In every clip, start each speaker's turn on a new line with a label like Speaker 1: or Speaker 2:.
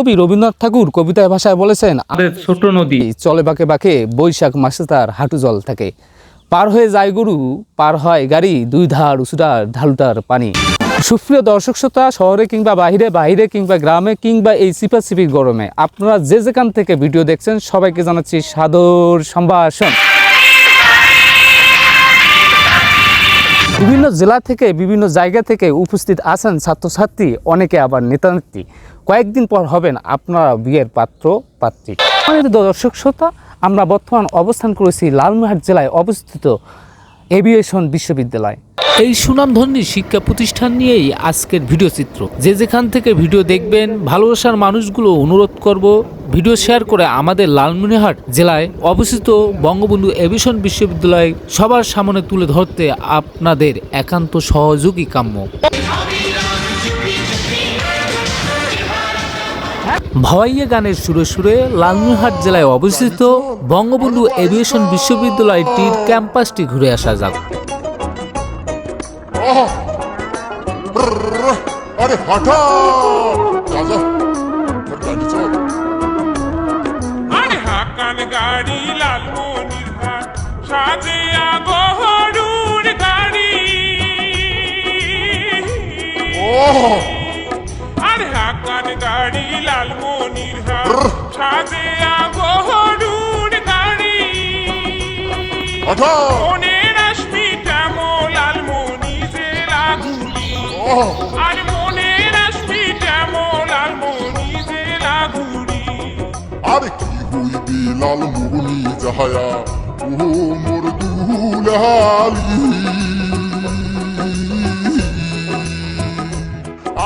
Speaker 1: কবি রবীন্দ্রনাথ ঠাকুর কবিতায় ভাষায় বলেছেন ছোট নদী। চলে বাঁকে বাঁকে বৈশাখ মাসে তার হাঁটু জল থাকে। পার হয়ে যায় গরু পার হয় গাড়ি দুই ধার উঁচুটার ঢালুটার পানি। সুপ্রিয় দর্শক শ্রোতা শহরে কিংবা বাহিরে বাইরে কিংবা গ্রামে কিংবা এই সিপাসিপিক গরমে আপনারা যে যেখান থেকে ভিডিও দেখছেন সবাইকে জানাচ্ছি সাদর সম্ভাষণ। বিভিন্ন জেলা থেকে, বিভিন্ন জায়গা থেকে উপস্থিত আছেন ছাত্রছাত্রী, অনেকে আবার নেতানেত্রী। কয়েকদিন পর হবেন আপনারা বিয়ের পাত্র, পাত্রী। আমাদের দর্শক শ্রোতা, আমরা বর্তমান অবস্থান করেছি লালমোহাট জেলায় অবস্থিত এভিয়েশন বিশ্ববিদ্যালয়। এই সুনামধন্য শিক্ষা প্রতিষ্ঠান নিয়েই আজকের ভিডিও চিত্র। যে যেখান থেকে ভিডিও দেখবেন, ভালোবাসার মানুষগুলো অনুরোধ করব ভিডিও শেয়ার করে আমাদের লালমনিহাট জেলায় অবস্থিত বঙ্গবন্ধু এভিশন বিশ্ববিদ্যালয় সবার সামনে তুলে ধরতে আপনাদের একান্ত সহযোগী কাম্য। ভাওয়াইয়া গানের সুরে সুরে লালমিহাট জেলায় অবস্থিত বঙ্গবন্ধু এভিয়েশন বিশ্ববিদ্যালয়টির ক্যাম্পাসটি ঘুরে আসা যাক।
Speaker 2: আরে হঠাৎ! বাগান গাড়ি লালমনির হাট সাজে আগরুর গাড়ি।
Speaker 3: ও
Speaker 2: আর হ্যাঁ, হাকান গাড়ি লালমনির হাট সাজে আগরুর গাড়ি। মনের আসমিটা মো লালমনি যে
Speaker 3: রাগুলি
Speaker 2: আর মনের আসমিটা মো লালমনি যে রাগুলি
Speaker 3: আর কি হইবি লাল মুনি যাহায়া ও মোর দুলালি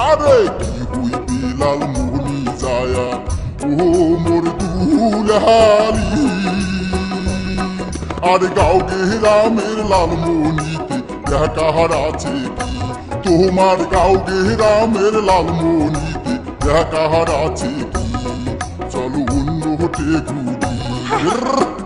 Speaker 3: আরে কি হইবি লাল মুনি যায়া। ও মোর দুলালি আরে গাও গেরামের লাল মনিতে দেখা আছে কি তোমার গাও গেরামের লাল মনিতে দেখা কাহার আছে কি? চলো অন্য হতে ঘুরি